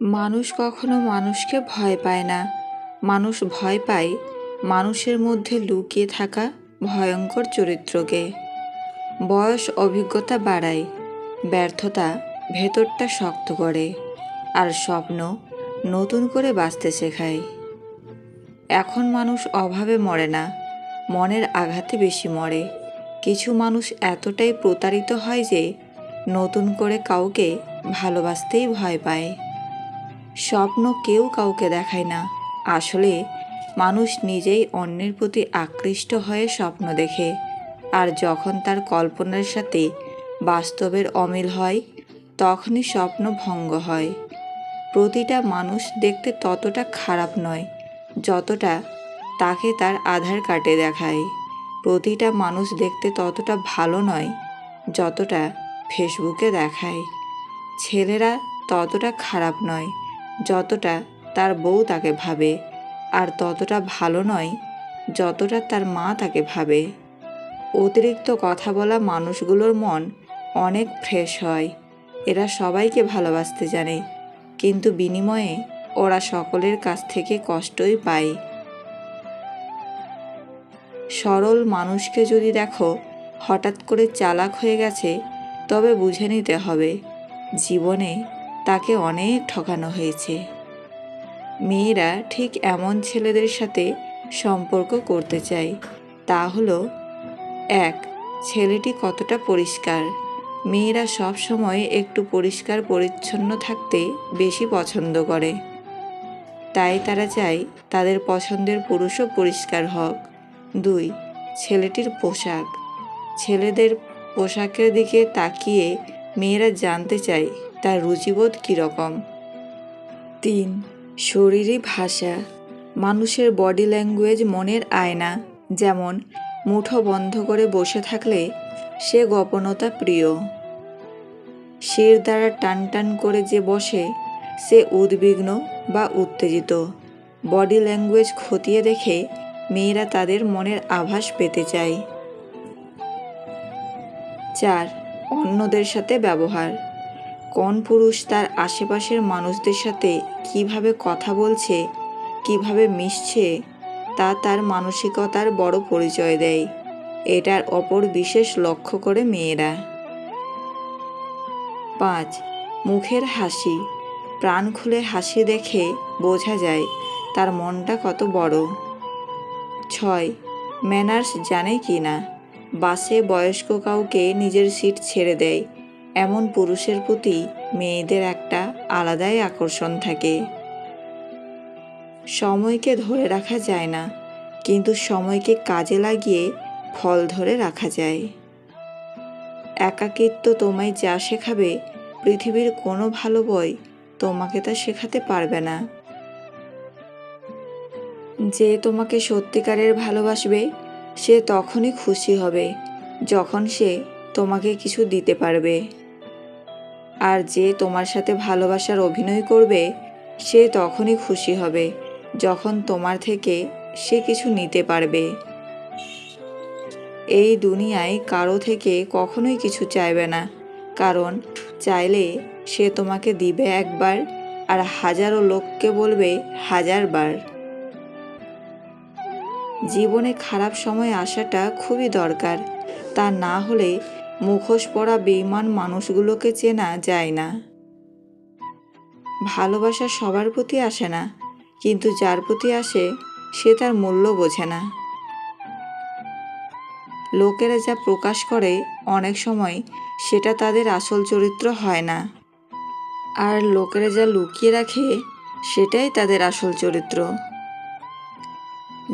মানুষ কখনো মানুষকে ভয় পায় না। মানুষ ভয় পায় মানুষের মধ্যে লুকিয়ে থাকা ভয়ঙ্কর চরিত্রকে। বয়স, অভিজ্ঞতা বাড়ায়, ব্যর্থতা ভেতরটা শক্ত করে আর স্বপ্ন নতুন করে বাঁচতে শেখায়। এখন মানুষ অভাবে মরে না, মনের আঘাতে বেশি মরে। কিছু মানুষ এতটাই প্রতারিত হয় যে নতুন করে কাউকে ভালোবাসতেই ভয় পায়। স্বপ্ন কেউ কাউকে দেখায় না। আসলে, মানুষ নিজেই অন্যের প্রতি আকৃষ্ট হয়ে স্বপ্ন দেখে। আর যখন তার কল্পনার সাথে বাস্তবের অমিল হয়, তখনই স্বপ্ন ভঙ্গ হয়। প্রতিটা মানুষ দেখতে ততটা খারাপ নয়, যতটা তাকে তার আধার কার্ডে দেখায়। প্রতিটা মানুষ দেখতে ততটা ভালো নয়, যতটা ফেসবুকে দেখায়। ছেলেরা ততটা খারাপ নয় যতটা তার বউ তাকে ভাবে, আর ততটা ভালো নয় যতটা তার মা তাকে ভাবে। অতিরিক্ত কথা বলা মানুষগুলোর মন অনেক ফ্রেশ হয়। এরা সবাইকে ভালোবাসতে জানে, কিন্তু বিনিময়ে ওরা সকলের কাছ থেকে কষ্টই পায়। সরল মানুষকে যদি দেখো, হঠাৎ করে চালাক হয়ে গেছে, তবে বুঝে নিতে হবে, জীবনে তাকে অনেক ঠকানো হয়েছে। মেয়েরা ঠিক এমন ছেলেদের সাথে সম্পর্ক করতে চায়। তা হলো, এক, ছেলেটি কতটা পরিষ্কার। মেয়েরা সব সময় একটু পরিষ্কার পরিচ্ছন্ন থাকতে বেশি পছন্দ করে। তাই তারা চায় তাদের পছন্দের পুরুষও পরিষ্কার হোক। দুই, ছেলেটির পোশাক। ছেলেদের পোশাকের দিকে তাকিয়ে মেয়েরা জানতে চায় তার রুচিবোধ কীরকম? তিন, শরীরী ভাষা। মানুষের বডি ল্যাঙ্গুয়েজ মনের আয়না, যেমন মুঠো বন্ধ করে বসে থাকলে সে গোপনতা প্রিয়। শির দ্বারা টান টান করে যে বসে, সে উদ্বিগ্ন বা উত্তেজিত। বডি ল্যাঙ্গুয়েজ খতিয়ে দেখে মেয়েরা তাদের মনের আভাস পেতে চায়। চার, অন্যদের সাথে ব্যবহার। কোন পুরুষ তার আশেপাশের মানুষদের সাথে কীভাবে কথা বলছে, কীভাবে মিশছে, তা তার মানসিকতার বড় পরিচয় দেয়। এটার অপর বিশেষ লক্ষ্য করে মেয়েরা। পাঁচ, মুখের হাসি। প্রাণ খুলে হাসি দেখে বোঝা যায় তার মনটা কত বড়। ছয়, ম্যানার্স জানে কি না? বাসে বয়স্ক কাউকে নিজের সিট ছেড়ে দেয়। এমন পুরুষের প্রতি মেয়েদের একটা আলাদাই আকর্ষণ থাকে। সময়কে ধরে রাখা যায় না, কিন্তু সময়কে কাজে লাগিয়ে ফল ধরে রাখা যায়। একাকিত্ব তোমায় যা শেখাবে, পৃথিবীর কোনো ভালো বই তোমাকে তা শেখাতে পারবে না। যে তোমাকে সত্যিকারের ভালোবাসবে, সে তখনই খুশি হবে, যখন সে তোমাকে কিছু দিতে পারবে। আর যে তোমার সাথে ভালোবাসার অভিনয় করবে, সে তখনই খুশি হবে, যখন তোমার থেকে সে কিছু নিতে পারবে। এই দুনিয়ায় কারও থেকে কখনোই কিছু চাইবে না, কারণ চাইলে সে তোমাকে দিবে একবার আর হাজারো লোককে বলবে হাজারবার। জীবনে খারাপ সময় আসাটা খুবই দরকার, তা না হলে মুখোশ পরা বেইমান মানুষগুলোকে চেনা যায় না। ভালোবাসা সবার প্রতি আসে না, কিন্তু যার প্রতি আসে, সে তার মূল্য বোঝে না। লোকেরা যা প্রকাশ করে, অনেক সময় সেটা তাদের আসল চরিত্র হয় না। আর লোকেরা যা লুকিয়ে রাখে, সেটাই তাদের আসল চরিত্র।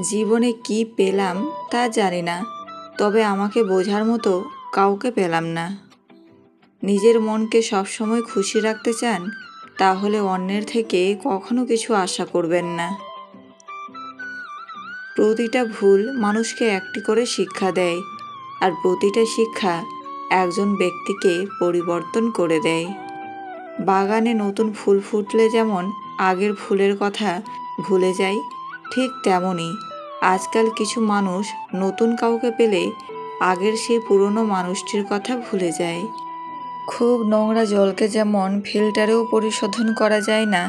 জীবনে কি পেলাম তা জানি না, তবে আমাকে বোঝার মতো কাউকে পেলাম না। নিজের মনকে সবসময় খুশি রাখতে চান, তাহলে অন্যের থেকে কখনো কিছু আশা করবেন না। প্রতিটা ভুল মানুষকে একটি করে শিক্ষা দেয়, আর প্রতিটা শিক্ষা একজন ব্যক্তিকে পরিবর্তন করে দেয়। বাগানে নতুন ফুল ফুটলে যেমন আগের ফুলের কথা ভুলে যায় ঠিক তেমনই আজকাল কিছু মানুষ নতুন কাউকে পেলে আগের সেই পুরনো মানুষটির কথা ভুলে যায়। খুব নোংরা জলকে যেমন ফিল্টারেও পরিশোধন করা যায় না,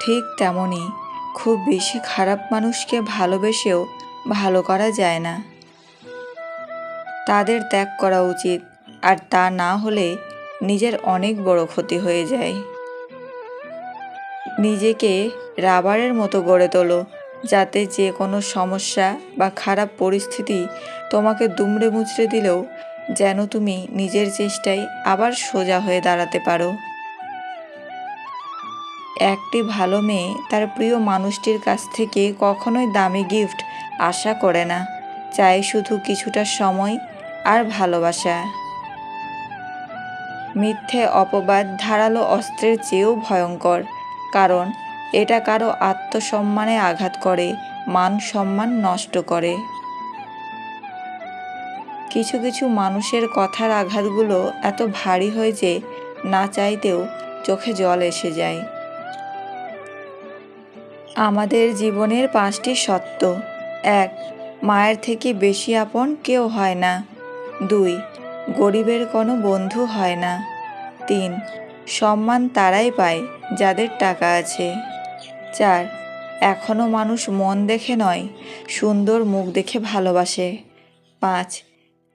ঠিক তেমনই খুব বেশি খারাপ মানুষকে ভালোবেসেও ভালো করা যায় না। তাদের ত্যাগ করা উচিত, আর তা না হলে নিজের অনেক বড় ক্ষতি হয়ে যায়। নিজেকে রাবারের মতো গড়ে তোলো যাতে যে কোনো সমস্যা বা খারাপ পরিস্থিতি তোমাকে দুমড়ে মুচড়ে দিলেও যেন তুমি নিজের চেষ্টায় আবার সোজা হয়ে দাঁড়াতে পারো। একটি ভালো মেয়ে তার প্রিয় মানুষটির কাছ থেকে কখনোই দামি গিফট আশা করে না। চায় শুধু কিছুটা সময় আর ভালোবাসা। মিথ্যে অপবাদ ধারালো অস্ত্রের চেয়েও ভয়ঙ্কর, কারণ এটা কারও আত্মসম্মানে আঘাত করে, মান সম্মান নষ্ট করে। কিছু কিছু মানুষের কথার আঘাতগুলো এত ভারী হয় যে, না চাইতেও চোখে জল এসে যায়। আমাদের জীবনের পাঁচটি সত্য। এক, মায়ের থেকে বেশি আপন কেউ হয় না। দুই, গরিবের কোনো বন্ধু হয় না। তিন, সম্মান তারাই পায় যাদের টাকা আছে। চার। এখনও মানুষ মন দেখে নয়, সুন্দর মুখ দেখে ভালোবাসে। পাঁচ,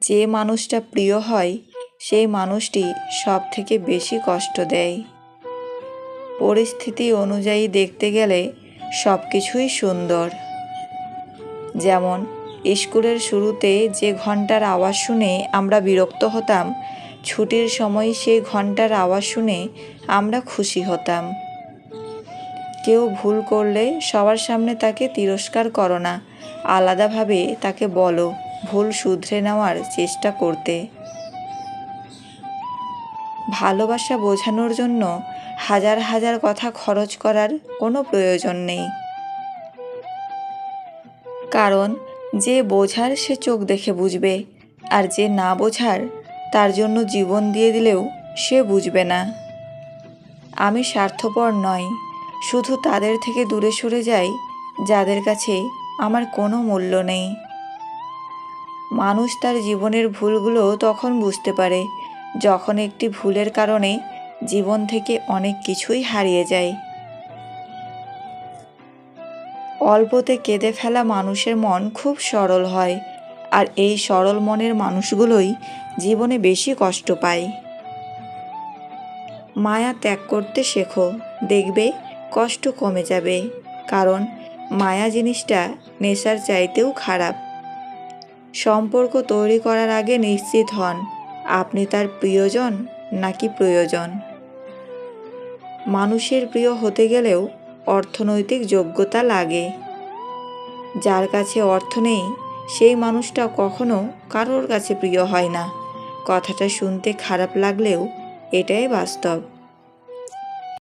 যে মানুষটা প্রিয় হয়, সেই মানুষটি সব থেকে বেশি কষ্ট দেয়। পরিস্থিতি অনুযায়ী দেখতে গেলে সব কিছুই সুন্দর। যেমন, স্কুলের শুরুতে যে ঘণ্টার আওয়াজ শুনে আমরা বিরক্ত হতাম, ছুটির সময় সেই ঘণ্টার আওয়াজ শুনে আমরা খুশি হতাম। কেউ ভুল করলে সবার সামনে তাকে তিরস্কার করো না। আলাদাভাবে তাকে বলো, ভুল শুধরে নেওয়ার চেষ্টা করতে। ভালোবাসা বোঝানোর জন্য হাজার হাজার কথা খরচ করার কোনো প্রয়োজন নেই। কারণ যে বোঝার সে চোখ দেখে বুঝবে, আর যে না বোঝার, তার জন্য জীবন দিয়ে দিলেও সে বুঝবে না। আমি স্বার্থপর নয় শুধু তাদের থেকে দূরে সরে যাই, যাদের কাছে আমার কোনো মূল্য নেই। মানুষ তার জীবনের ভুলগুলো তখন বুঝতে পারে, যখন একটি ভুলের কারণে জীবন থেকে অনেক কিছুই হারিয়ে যায়। অল্পতে কেঁদে ফেলা মানুষের মন খুব সরল হয়, আর এই সরল মনের মানুষগুলোই জীবনে বেশি কষ্ট পায়। মায়া ত্যাগ করতে শেখো, দেখবে কষ্ট কমে যাবে, কারণ মায়া জিনিসটা নেশার চাইতেও খারাপ। সম্পর্ক তৈরি করার আগে নিশ্চিত হন, আপনি তার প্রিয়জন নাকি প্রয়োজন। মানুষের প্রিয় হতে গেলেও অর্থনৈতিক যোগ্যতা লাগে। যার কাছে অর্থ নেই, সেই মানুষটা কখনো কারোর কাছে প্রিয় হয় না। কথাটা শুনতে খারাপ লাগলেও এটাই বাস্তব।